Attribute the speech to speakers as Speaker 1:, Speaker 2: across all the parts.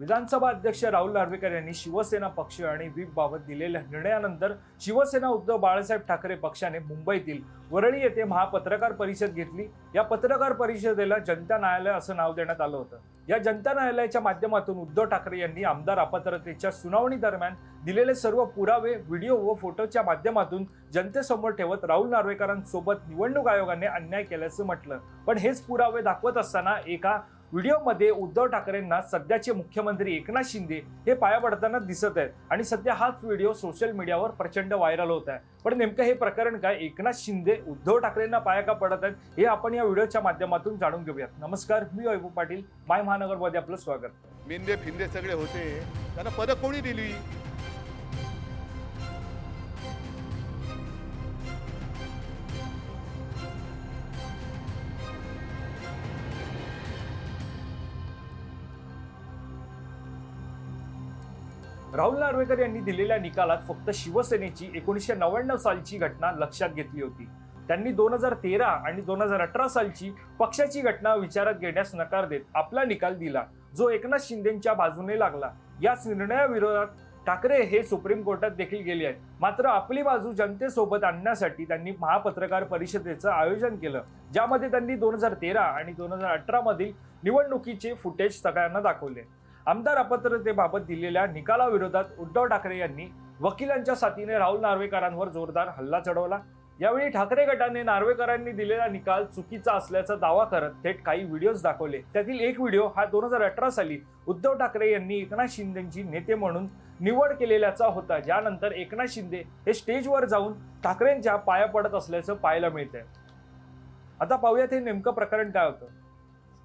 Speaker 1: विधानसभा अध्यक्ष राहुल नार्वेकर यांनी शिवसेना पक्ष आणि व्हीप बाबत दिलेल्या निर्णयानंतर शिवसेना उद्धव बाळासाहेब ठाकरे पक्षाने मुंबईतील वरळी येथे महापत्रकार परिषद घेतली. या पत्रकार परिषदेला जनता न्यायालय असं नाव देण्यात आलं होतं. या जनता न्यायालयाच्या माध्यमातून उद्धव ठाकरे यांनी आमदार अपात्रतेच्या सुनावणी दरम्यान दिलेले सर्व पुरावे व्हिडिओ व फोटोच्या माध्यमातून जनतेसमोर ठेवत राहुल नार्वेकरांसोबत निवडणूक आयोगाने अन्याय केल्याचं म्हटलं. पण हेच पुरावे दाखवत असताना एका व्हिडिओमध्ये उद्धव ठाकरेंना सध्याचे मुख्यमंत्री एकनाथ शिंदे हे पाया पडताना दिसत आहेत. आणि सध्या हाच व्हिडिओ सोशल मीडियावर प्रचंड व्हायरल होत आहे. पण नेमकं हे प्रकरण काय? एकनाथ शिंदे उद्धव ठाकरेंना पाया का पडत आहेत? हे आपण या व्हिडिओच्या माध्यमातून जाणून घेऊयात. नमस्कार मी वैभव पाटील. माय महानगरमध्ये आपलं स्वागत.
Speaker 2: मेंदे फिंदे सगळे होते. त्यांना पदक कोणी दिली?
Speaker 1: राहुल नार्वेकर यांनी दिलेल्या निकालात फक्त शिवसेनेची एकोणीसशे नव्याण्णव सालची घटना लक्षात घेतली होती. त्यांनी दोन हजार तेरा आणि दोन हजार अठरा सालची पक्षाची घटना विचारात घेण्यास नकार देत आपला निकाल दिला जो एकनाथ शिंदेच्या बाजूने लागला. याच निर्णयाविरोधात ठाकरे हे सुप्रीम कोर्टात देखील गेले आहेत. मात्र आपली बाजू जनतेसोबत आणण्यासाठी त्यांनी महापत्रकार परिषदेचं आयोजन केलं ज्यामध्ये त्यांनी दोन हजार तेरा आणि दोन हजार अठरा मधील निवडणुकीचे फुटेज सगळ्यांना दाखवले. आमदार अपात्रतेबाबत दिलेल्या निकालाविरोधात उद्धव ठाकरे यांनी वकिलांच्या साथीने राहुल नार्वेकरांवर जोरदार हल्ला चढवला. यावेळी ठाकरे गटाने नार्वेकरांनी दिलेला निकाल चुकीचा असल्याचा दावा करत थेट काही व्हिडिओज दाखवले. त्यातील एक व्हिडिओ हा दोन हजार अठरा साली उद्धव ठाकरे यांनी एकनाथ शिंदेची नेते म्हणून निवड केलेल्याचा होता. ज्यानंतर एकनाथ शिंदे हे स्टेजवर जाऊन ठाकरेंच्या पाया पडत असल्याचं पाहायला मिळतंय. आता पाहूयात हे नेमकं प्रकरण काय होतं.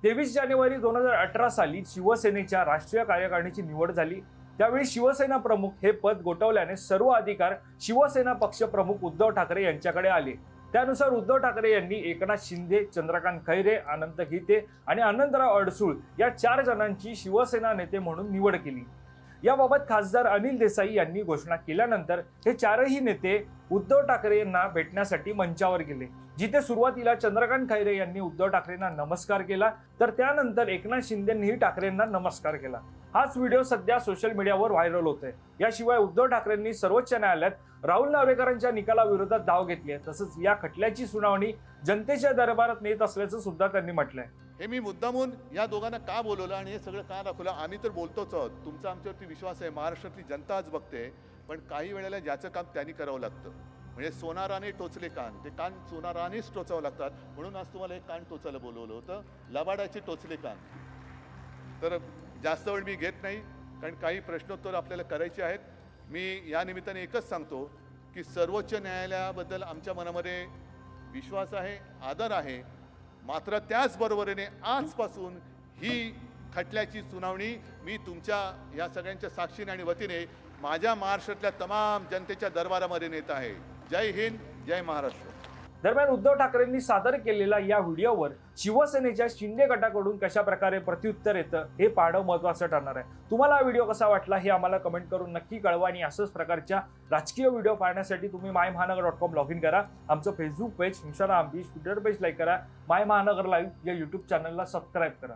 Speaker 1: तेवीस जानेवारी दोन हजार अठरा साली शिवसेनेच्या राष्ट्रीय कार्यकारिणीची निवड झाली. त्यावेळी शिवसेना प्रमुख हे पद गोठवल्याने सर्व अधिकार शिवसेना पक्ष प्रमुख उद्धव ठाकरे यांच्याकडे आले. त्यानुसार उद्धव ठाकरे यांनी एकनाथ शिंदे चंद्रकांत खैरे अनंत गीते आणि अनंतराव अडसूळ या चार जणांची शिवसेना नेते म्हणून निवड केली. याबाबत खासदार अनिल देसाई यांनी घोषणा केल्यानंतर हे चारही नेते उद्धव ठाकरे यांना भेटण्यासाठी मंचावर गेले. जिथे सुरुवातीला चंद्रकांत खैरे यांनी उद्धव ठाकरेंना नमस्कार केला तर त्यानंतर एकनाथ शिंदेंनीही ठाकरेंना नमस्कार केला. हाच व्हिडिओ सध्या सोशल मीडियावर व्हायरल होतोय. याशिवाय उद्धव ठाकरेंनी सर्वोच्च न्यायालयात राहुल नार्वेकरांच्या निकालाविरोधात धाव घेतली आहे तसंच या खटल्याची सुनावणी जनतेच्या दरबारात नेत असल्याचं सुद्धा त्यांनी म्हटलंय.
Speaker 2: हे मी मुद्दामून या दोघांना का बोलवलं आणि हे सगळं का दाखवलं? आम्ही तर बोलतोच आहोत. तुमचा आमच्यावरती विश्वास आहे. महाराष्ट्रातली जनता आज बघते. पण काही वेळेला ज्याचं काम त्यांनी करावं लागतं. म्हणजे सोनाराने टोचले कान. ते कान सोनारानेच टोचावं लागतात. म्हणून आज तुम्हाला एक कान टोचायला बोलवलं होतं. लबाडाचे टोचले कान. तर जास्त वेळ मी घेत नाही. कारण काही प्रश्नोत्तर आपल्याला करायचे आहेत. मी या निमित्ताने एकच सांगतो की सर्वोच्च न्यायालयाबद्दल आमच्या मनामध्ये विश्वास आहे आदर आहे. मात्र त्याचबरोबरीने आजपासून ही खटल्याची सुनावणी मी तुमच्या या सगळ्यांच्या साक्षीने आणि वतीने माझ्या महाराष्ट्रातल्या तमाम जनतेच्या दरबारामध्ये नेत आहे. जय हिंद जय महाराष्ट्र.
Speaker 1: दरम्यान उद्धव ठाकरेंनी सादर केलेल्या या व्हिडिओवर शिवसेनेच्या शिंदे गटाकडून कशा प्रकारे प्रत्युत्तर येतं हे पाहणं महत्वाचं ठरणार आहे. तुम्हाला हा व्हिडिओ कसा वाटला हे आम्हाला कमेंट करून नक्की कळवा आणि असंच प्रकारच्या राजकीय व्हिडिओ पाहण्यासाठी तुम्ही माय महानगर डॉट कॉम लॉग इन करा. आमचं Facebook page Instagram page Twitter page like करा. माय महानगर लाईव्ह या युट्यूब चॅनलला सबस्क्राईब करा.